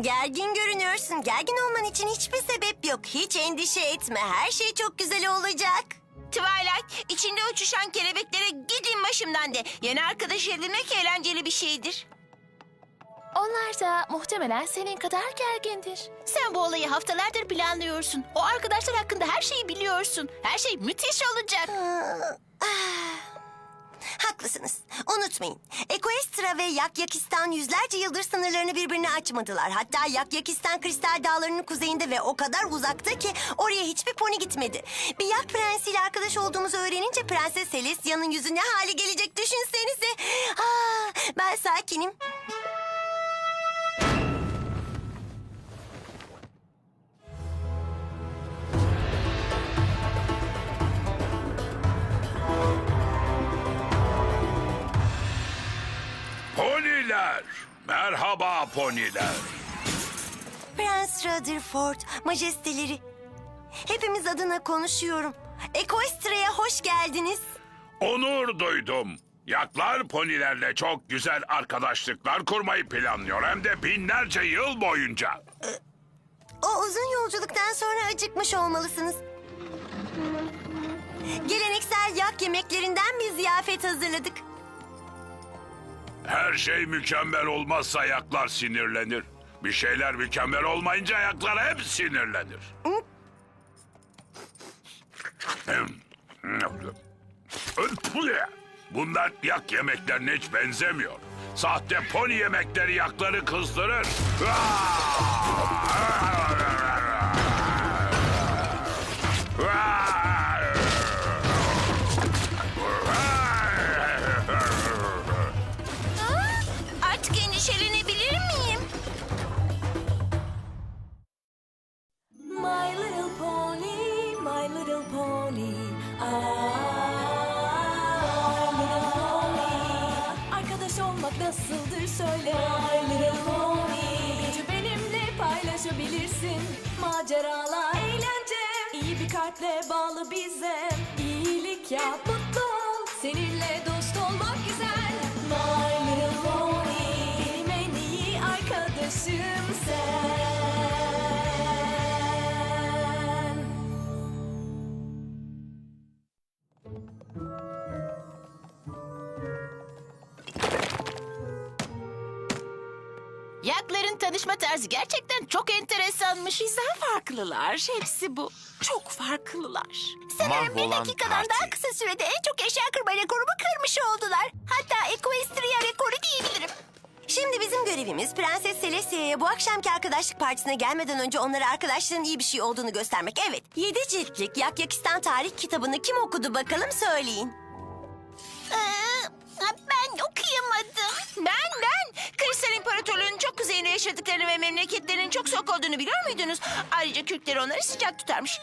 Gergin görünüyorsun. Gergin olman için hiçbir sebep yok. Hiç endişe etme. Her şey çok güzel olacak. Twilight, içinde uçuşan kelebeklere gidin başımdan de. Yeni arkadaş edinmek eğlenceli bir şeydir. Onlar da muhtemelen senin kadar gergindir. Sen bu olayı haftalardır planlıyorsun. O arkadaşlar hakkında her şeyi biliyorsun. Her şey müthiş olacak. Haklısınız. Unutmayın. Ekoestra ve Yakyakistan yüzlerce yıldır sınırlarını birbirine açmadılar. Hatta Yakyakistan kristal dağlarının kuzeyinde ve o kadar uzakta ki oraya hiçbir pony gitmedi. Bir yak prensiyle arkadaş olduğumuzu öğrenince Prenses Celestia'nın yüzü ne hale gelecek düşünsenize. Aa, ben sakinim. Poniler. Merhaba poniler. Prens Rutherford, majesteleri. Hepimiz adına konuşuyorum. Ekoestra'ya hoş geldiniz. Onur duydum. Yaklar ponilerle çok güzel arkadaşlıklar kurmayı planlıyor hem de binlerce yıl boyunca. O uzun yolculuktan sonra acıkmış olmalısınız. Geleneksel yak yemeklerinden bir ziyafet hazırladık. Her şey mükemmel olmazsa yaklar sinirlenir. Bir şeyler mükemmel olmayınca yaklar hep sinirlenir. Bunlar yak yemeklerine hiç benzemiyor. Sahte pony yemekleri yakları kızdırır. job. Yakların tanışma tarzı gerçekten çok enteresanmış. Bizden farklılar. Hepsi bu. Çok farklılar. Sanırım bir Mahvolan dakikadan parti. daha kısa sürede en çok eşya kırma rekorumu kırmış oldular. Hatta Equestria rekoru diyebilirim. Şimdi bizim görevimiz Prenses Celestia'ya bu akşamki arkadaşlık partisine gelmeden önce onlara arkadaşlığın iyi bir şey olduğunu göstermek. Evet, yedi ciltlik Yakyakistan tarih kitabını kim okudu bakalım söyleyin. Kuzeyinde yaşadıklarını ve memleketlerinin çok soğuk olduğunu biliyor muydunuz? Ayrıca Kürkler onları sıcak tutarmış.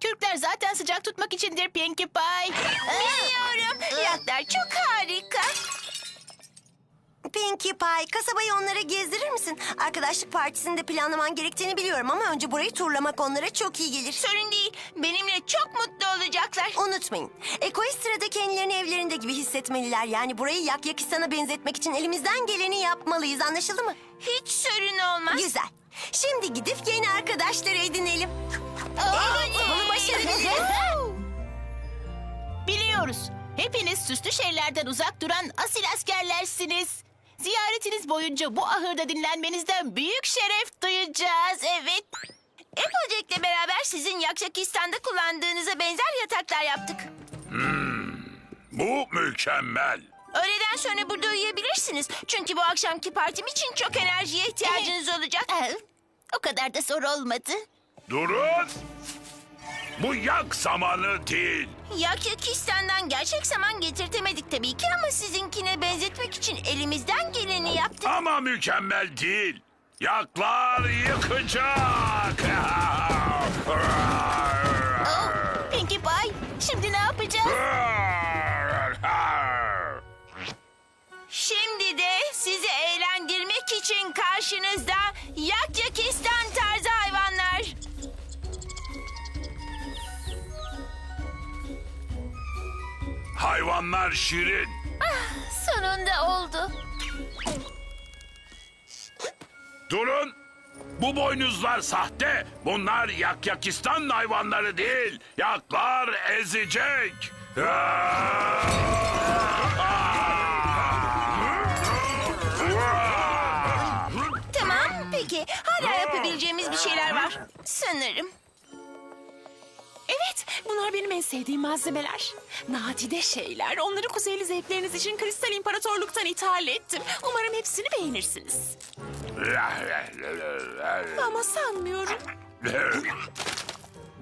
Türkler zaten sıcak tutmak içindir Pinkie Pie. Biliyorum. Yaklar çok harika. Pinkie Pie, kasabayı onlara gezdirir misin? Arkadaşlık partisini de planlaman gerektiğini biliyorum ama önce burayı turlamak onlara çok iyi gelir. Sorun değil. Benimle çok mutlu olacaklar. Unutmayın, Ekoestra'da kendilerini evlerinde gibi hissetmeliler. Yani burayı Yakyakistan'a benzetmek için elimizden geleni yapmalıyız, anlaşıldı mı? Hiç sorun olmaz. Güzel. Şimdi gidip yeni arkadaşlar edinelim. Evet, bunu başarabiliriz. Biliyoruz. Hepiniz süslü şeylerden uzak duran asil askerlersiniz. Ziyaretiniz boyunca bu ahırda dinlenmenizden büyük şeref duyacağız. Evet. Applejack'le beraber sizin Yakşakistan'da kullandığınıza benzer yataklar yaptık. Bu mükemmel. Öğleden sonra burada uyuyabilirsiniz. Çünkü bu akşamki partim için çok enerjiye ihtiyacınız olacak. O kadar da zor olmadı. Durun. Bu yak zamanı değil. Yakyakistan'dan gerçek saman getirtemedik tabii ki ama sizinkine benzetmek için elimizden geleni yaptık. Ama mükemmel değil. Yaklar yıkacak. Pinkie Pie, şimdi ne yapacağız? Şimdi de sizi eğlendirmek için karşınızda Yakyakistan tarzı Hayvanlar şirin. Sonunda oldu. Durun. Bu boynuzlar sahte. Bunlar Yakyakistan hayvanları değil. Yaklar ezecek. Tamam peki. Hala yapabileceğimiz bir şeyler var. Sanırım. Bunlar benim en sevdiğim malzemeler. Nadide şeyler. Onları kuzeyli zevkleriniz için Kristal İmparatorluk'tan ithal ettim. Umarım hepsini beğenirsiniz. Ama sanmıyorum.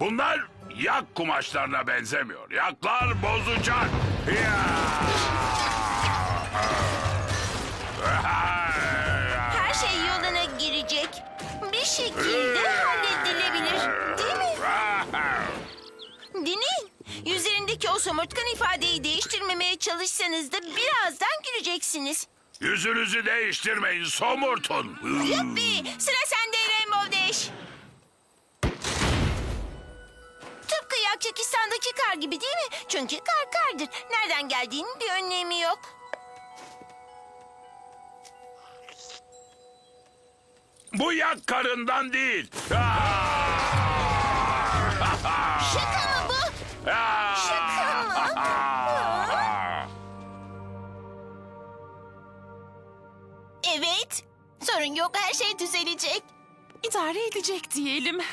Bunlar yak kumaşlarına benzemiyor. Yaklar bozacak. Her şey yoluna girecek. Bir şekilde halledilebilir. Yüzlerindeki o somurtkan ifadeyi değiştirmemeye çalışsanız da birazdan güleceksiniz. Yüzünüzü değiştirmeyin somurtun. Yuppi! Sıra sende Rainbow Dash. Tıpkı Yakçakistan'daki kar gibi değil mi? Çünkü kar kardır. Nereden geldiğinin bir önemi yok. Bu yak karından değil. Şaka mı bu? Şaka Sorun yok her şey düzelecek. İdare edecek diyelim.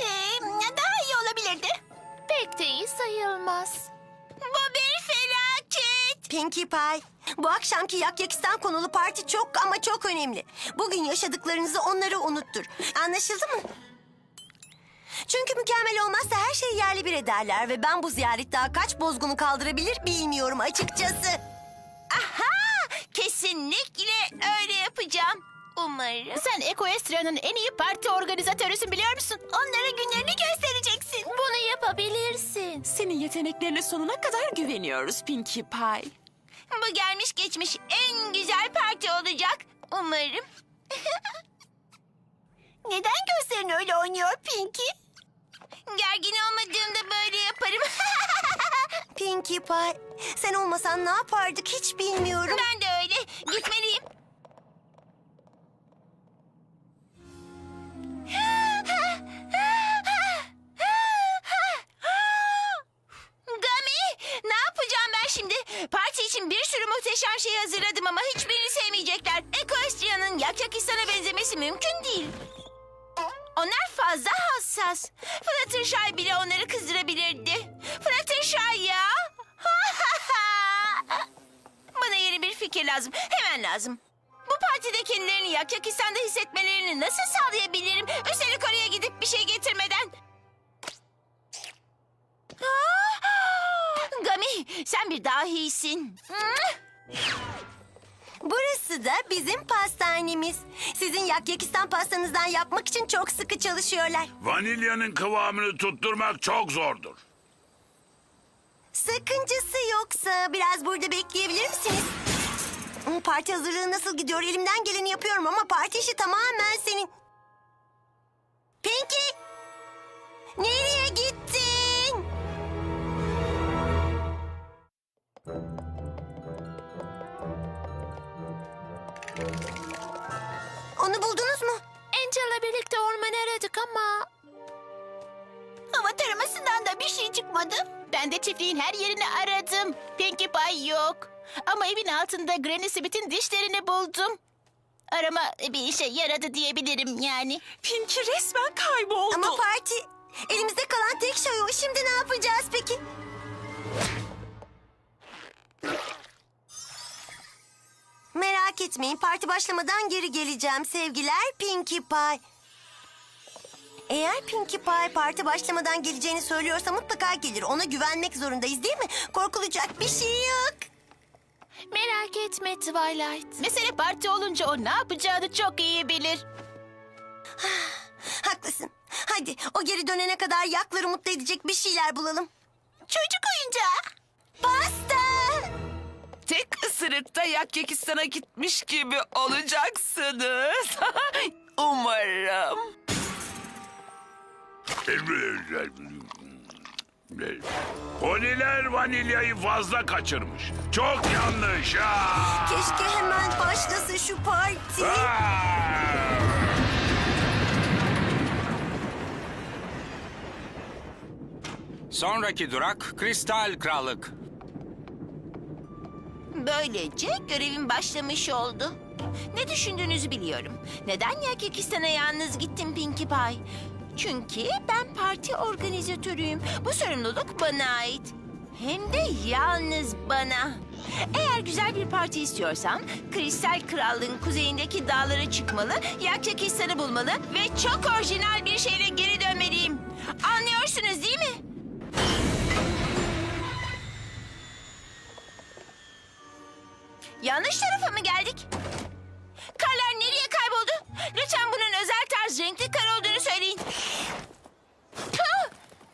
Ee, daha iyi olabilirdi. Pek de iyi sayılmaz. Bu bir felaket. Pinkie Pie, bu akşamki Yakyakistan konulu parti çok ama çok önemli. Bugün yaşadıklarınızı onlara unuttur. Anlaşıldı mı? Çünkü mükemmel olmazsa her şeyi yerli bir ederler ve ben bu ziyaret daha kaç bozgunu kaldırabilir bilmiyorum açıkçası. Aha! Kesinlikle öyle yapacağım. Umarım. Sen Equestria'nın en iyi parti organizatörüsün biliyor musun? Onlara günlerini göstereceksin. Bunu yapabilirsin. Senin yeteneklerine sonuna kadar güveniyoruz Pinkie Pie. Bu gelmiş geçmiş en güzel parti olacak. Umarım. Neden gözlerin öyle oynuyor Pinky? Gergin olmadığımda böyle yaparım. Pinkie Pie, sen olmasan ne yapardık hiç bilmiyorum. ben de öyle. Gitmeliyim. Sen bir dahisin. Burası da bizim pastanemiz. Sizin Yakyakistan pastanızdan yapmak için çok sıkı çalışıyorlar. Vanilyanın kıvamını tutturmak çok zordur. Sakıncası yoksa biraz burada bekleyebilir misiniz? Hmm, Parti hazırlığı nasıl gidiyor? Elimden geleni yapıyorum ama parti işi tamamen senin. Pinky! Nereye gittin? Birlikte ormanı aradık ama... Hava taramasından da bir şey çıkmadı. Ben de çiftliğin her yerini aradım. Pinkie Pie yok. Ama evin altında Granny Smith'in dişlerini buldum. Arama bir işe yaradı diyebilirim yani. Pinkie resmen kayboldu. Ama parti elimizde kalan tek şey o. Şimdi ne yapacağız peki? Merak etmeyin parti başlamadan geri geleceğim sevgiler Pinkie Pie. Eğer Pinkie Pie parti başlamadan geleceğini söylüyorsa mutlaka gelir. Ona güvenmek zorundayız değil mi? Korkulacak bir şey yok. Merak etme Twilight. Mesele parti olunca o ne yapacağını çok iyi bilir. Haklısın. Hadi o geri dönene kadar yakları mutlu edecek bir şeyler bulalım. Çocuk oyuncağı. Pasta! Tek ısırıkta Yakyakistan'a gitmiş gibi olacaksınız. Umarım. Koniler vanilyayı fazla kaçırmış. Çok yanlış ha. Keşke hemen başlasın şu parti. Aa! Sonraki durak Kristal Krallık. Böylece görevim başlamış oldu. Ne düşündüğünüzü biliyorum. Neden Yakikistan'a yalnız gittin Pinkie Pie? Çünkü ben parti organizatörüyüm. Bu sorumluluk bana ait. Hem de yalnız bana. Eğer güzel bir parti istiyorsam Kristal Krallığın kuzeyindeki dağlara çıkmalı, Yakyakistan'ı bulmalı ve çok orijinal bir şeyle geri dönmeliyim. Anlıyorsunuz değil mi? Yanlış tarafa mı geldik? Karlar nereye kayboldu? Lütfen bunun özel tarz renkli kar olduğunu söyleyin. Hı!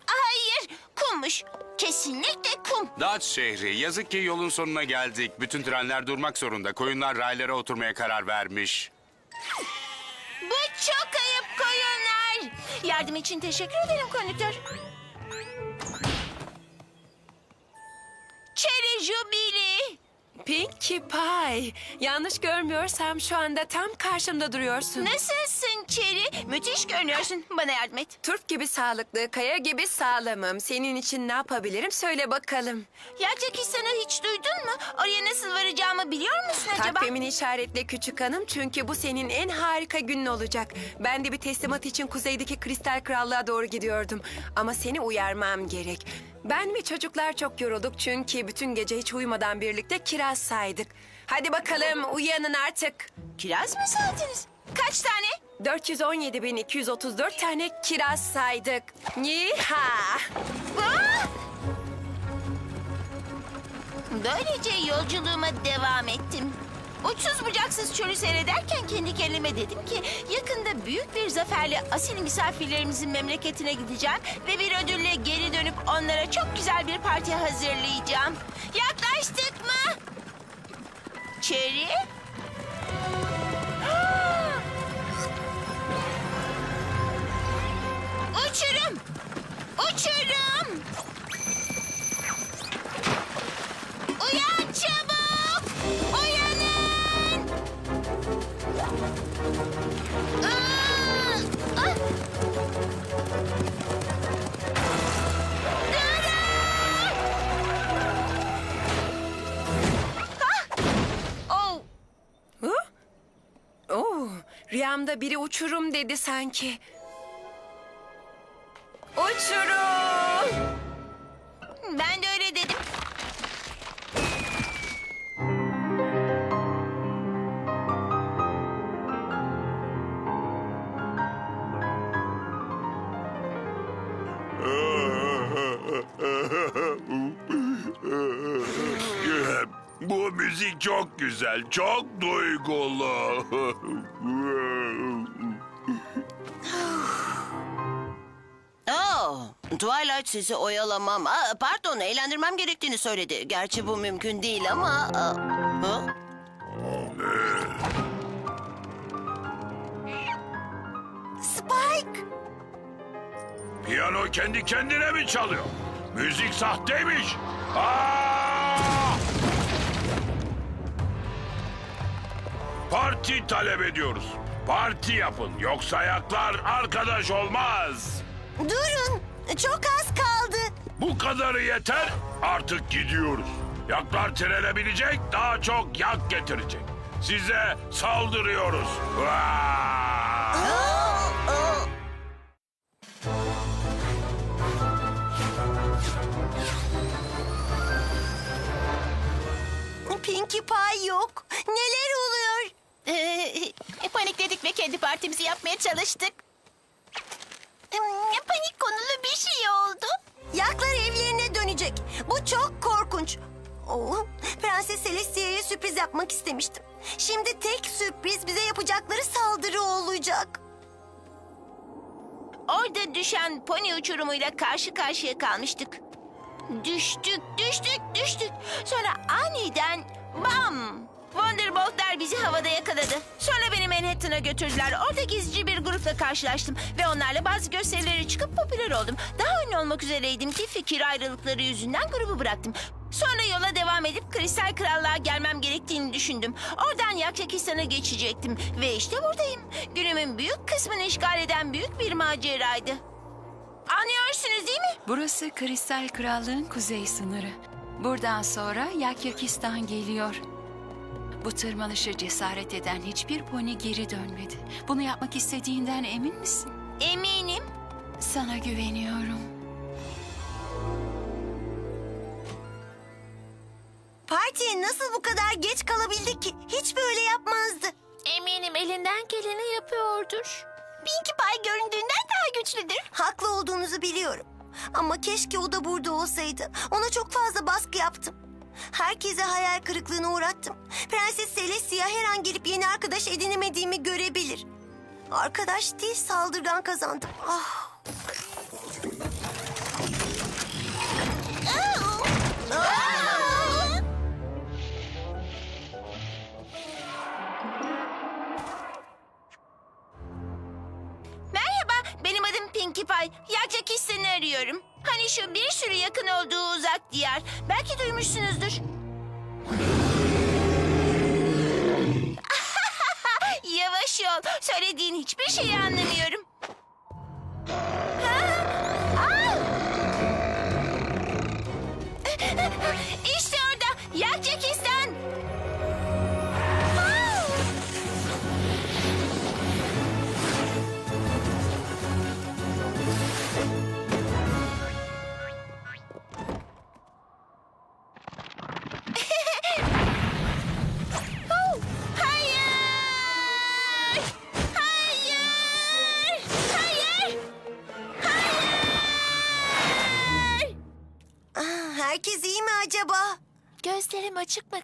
Hayır, kummuş. Kesinlikle kum. Dutch şehri. Yazık ki yolun sonuna geldik. Bütün trenler durmak zorunda. Koyunlar raylara oturmaya karar vermiş. Bu çok ayıp koyunlar. Yardım için teşekkür ederim konduktör. Cherry Jubilee. Pinkie Pie. Yanlış görmüyorsam şu anda tam karşımda duruyorsun. Nasılsın Cherry? Müthiş görünüyorsun. Bana yardım et. Turp gibi sağlıklı, kaya gibi sağlamım. Senin için ne yapabilirim söyle bakalım. Yacakistan'ı hiç duydun mu? Oraya nasıl varacağımı biliyor musun acaba? Takvimini işaretle küçük hanım çünkü bu senin en harika günün olacak. Ben de bir teslimat için kuzeydeki Kristal Krallığa doğru gidiyordum. Ama seni uyarmam gerek. Ben ve çocuklar çok yorulduk çünkü bütün gece hiç uyumadan birlikte kiraz saydık. Hadi bakalım uyanın artık. Kiraz mı saldınız? Kaç tane? 417.234 tane kiraz saydık. Yiha! Aa! Böylece yolculuğuma devam ettim. Uçsuz bucaksız çölü seyrederken kendi kendime dedim ki yakında büyük bir zaferle asil misafirlerimizin memleketine gideceğim ve bir ödülle geri dönüp onlara çok güzel bir parti hazırlayacağım. Yaklaştık mı? Uçurum! Uçurum! Biri uçurum dedi sanki. Uçurum! Ben de öyle dedim. Bu müzik çok güzel, çok duygulu. Twilight sizi oyalamam. Aa, pardon, eğlendirmem gerektiğini söyledi. Gerçi bu mümkün değil ama... aa, ha? Spike! Piyano kendi kendine mi çalıyor? Müzik sahteymiş. Aa! Parti talep ediyoruz. Parti yapın yoksa ayaklar arkadaş olmaz. Durun, çok az kaldı. Bu kadarı yeter artık gidiyoruz. Yaklar trene binecek daha çok yak getirecek. Size saldırıyoruz. Vaa! Pinkie Pie yok. Neler oluyor? Ee, panikledik ve kendi partimizi yapmaya çalıştık. Panik konulu bir şey oldu. Yaklar evlerine dönecek. Bu çok korkunç. Oo, Prenses Celestia'ya sürpriz yapmak istemiştim. Şimdi tek sürpriz bize yapacakları saldırı olacak. Orada düşen pony uçurumuyla karşı karşıya kalmıştık. Düştük, düştük, düştük. Sonra aniden bam! Wonderbolt'lar bizi havada yakaladı. Sonra beni Manhattan'a götürdüler. Orada gizlice bir grupla karşılaştım. Ve onlarla bazı gösterilere çıkıp popüler oldum. Daha ünlü olmak üzereydim ki fikir ayrılıkları yüzünden grubu bıraktım. Sonra yola devam edip Kristal Krallığa gelmem gerektiğini düşündüm. Oradan Yakyakistan'a geçecektim. Ve işte buradayım. Günümün büyük kısmını işgal eden büyük bir maceraydı. Anlıyorsunuz değil mi? Burası Kristal Krallığın kuzey sınırı. Buradan sonra Yakyakistan geliyor. Bu tırmanışı cesaret eden hiçbir pony geri dönmedi. Bunu yapmak istediğinden emin misin? Eminim. Sana güveniyorum. Partiye nasıl bu kadar geç kalabildik ki? Hiç böyle yapmazdı. Eminim elinden geleni yapıyordur. Pinkie Pie göründüğünden daha güçlüdür. Haklı olduğunuzu biliyorum. Ama keşke o da burada olsaydı. Ona çok fazla baskı yaptım. Herkese hayal kırıklığına uğrattım. Prenses Celestia her an gelip yeni arkadaş edinemediğimi görebilir. Arkadaş değil saldırgan kazandım. Ah. Merhaba, benim adım Pinkie Pie. Yacakistan'ı arıyorum. Hani şu bir sürü yakın olduğu uzak diyar. Belki duymuşsunuzdur. Yavaş ol. Söylediğin hiçbir şeyi anlamıyorum.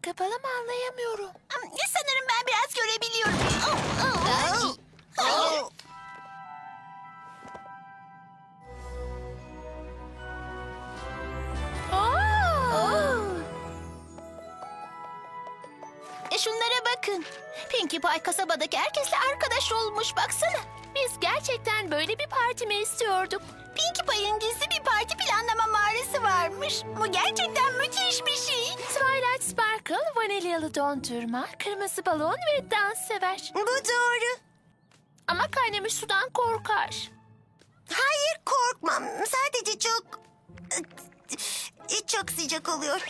Kapalı mı anlayamıyorum. Sanırım ben biraz görebiliyorum. Oh, oh, ay. Oh. E şunlara bakın. Pinkie Pie kasabadaki herkesle arkadaş olmuş baksana. Biz gerçekten böyle bir parti mi istiyorduk? Pinkie Pie'in gizli bir parti mağarası varmış. Bu gerçekten müthiş bir şey. Twilight Sparkle, vanilyalı dondurma, kırmızı balon ve dans sever. Bu doğru. Ama kaynamış sudan korkar. Hayır korkmam. Sadece çok... Çok sıcak oluyor.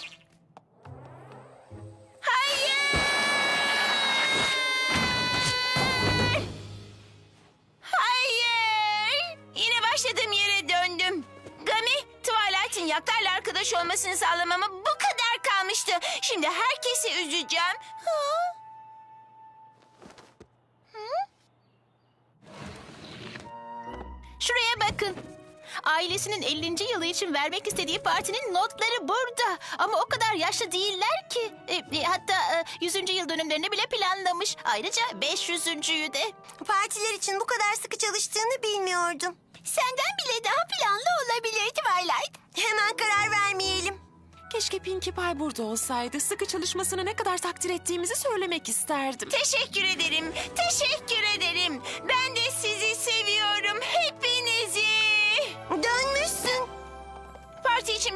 Hayır! Yine başladığım yere döndüm. Gami, Twilight'in yaklarla arkadaş olmasını sağlamama bu kadar kalmıştı. Şimdi herkesi üzeceğim. Şuraya bakın. Ailesinin 50. yılı için vermek istediği partinin notları burada. Ama o kadar yaşlı değiller ki. E, e, hatta e, 100. yıl dönümlerini bile planlamış. Ayrıca 500.'yü de. Partiler için bu kadar sıkı çalıştığını bilmiyordum. Senden bile daha planlı olabilir Twilight. Hemen karar vermeyelim. Keşke Pinkie Pie burada olsaydı. Sıkı çalışmasını ne kadar takdir ettiğimizi söylemek isterdim. Teşekkür ederim. Teşekkür ederim.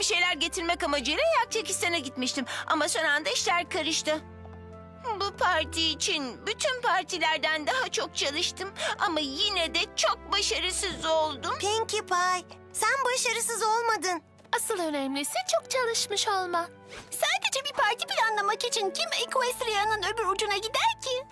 Bir şeyler getirmek amacıyla Yakçakistan'a gitmiştim. Ama son anda işler karıştı. Bu parti için bütün partilerden daha çok çalıştım. Ama yine de çok başarısız oldum. Pinkie Pie, sen başarısız olmadın. Asıl önemlisi çok çalışmış olman. Sadece bir parti planlamak için kim Equestria'nın öbür ucuna gider ki?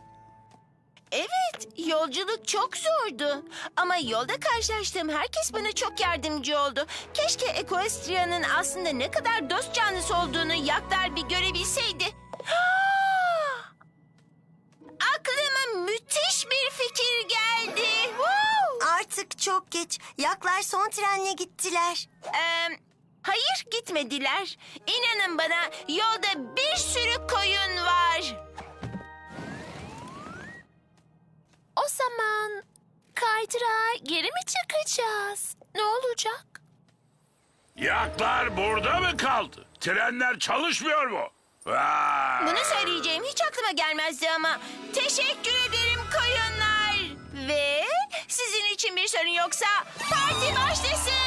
Evet, yolculuk çok zordu. Ama yolda karşılaştığım herkes bana çok yardımcı oldu. Keşke Equestria'nın aslında ne kadar dost canlısı olduğunu yaklar bir görebilseydi. Ah! Aklıma müthiş bir fikir geldi. Woo! Artık çok geç. Yaklar son trenle gittiler. Ee, hayır gitmediler. İnanın bana yolda bir zaman kaydırağa geri mi çıkacağız? Ne olacak? Yaklar burada mı kaldı? Trenler çalışmıyor mu? Vay! Bunu söyleyeceğim hiç aklıma gelmezdi ama teşekkür ederim koyunlar. Ve sizin için bir sorun yoksa parti başlasın.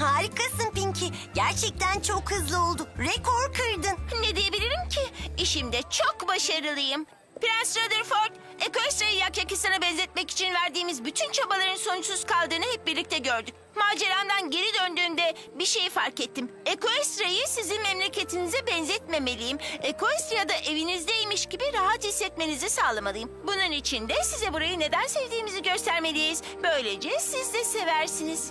Harikasın Pinky. Gerçekten çok hızlı oldu. Rekor kırdın. Ne diyebilirim ki? İşimde çok başarılıyım. Prens Rutherford, Equestria'yı Yak Yakistan'a benzetmek için verdiğimiz bütün çabaların sonuçsuz kaldığını hep birlikte gördük. Maceramdan geri döndüğümde bir şeyi fark ettim. Equestria'yı sizin memleketinize benzetmemeliyim. Equestria'da evinizdeymiş gibi rahat hissetmenizi sağlamalıyım. Bunun için de size burayı neden sevdiğimizi göstermeliyiz. Böylece siz de seversiniz.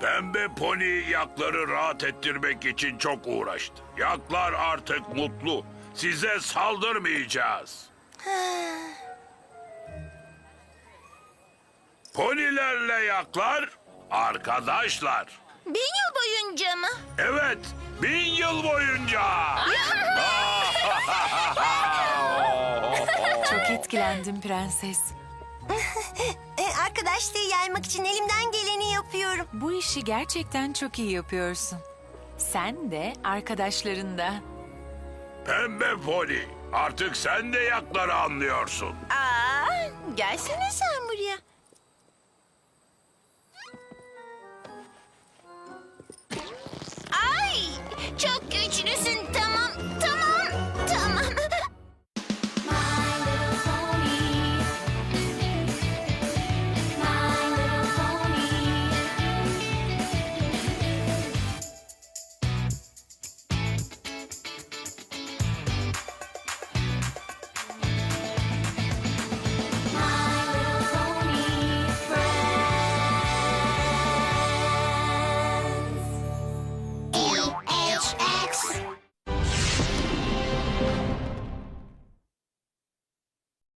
Pembe pony yakları rahat ettirmek için çok uğraştı. Yaklar artık mutlu. Size saldırmayacağız. Ponilerle yaklar arkadaşlar. Bin yıl boyunca mı? Evet, bin yıl boyunca. Çok etkilendim prenses. E, arkadaşlığı yaymak için elimden geleni yapıyorum. Bu işi gerçekten çok iyi yapıyorsun. Sen de arkadaşların da. Pembe pony, artık sen de yakları anlıyorsun. Aa, gelsene sen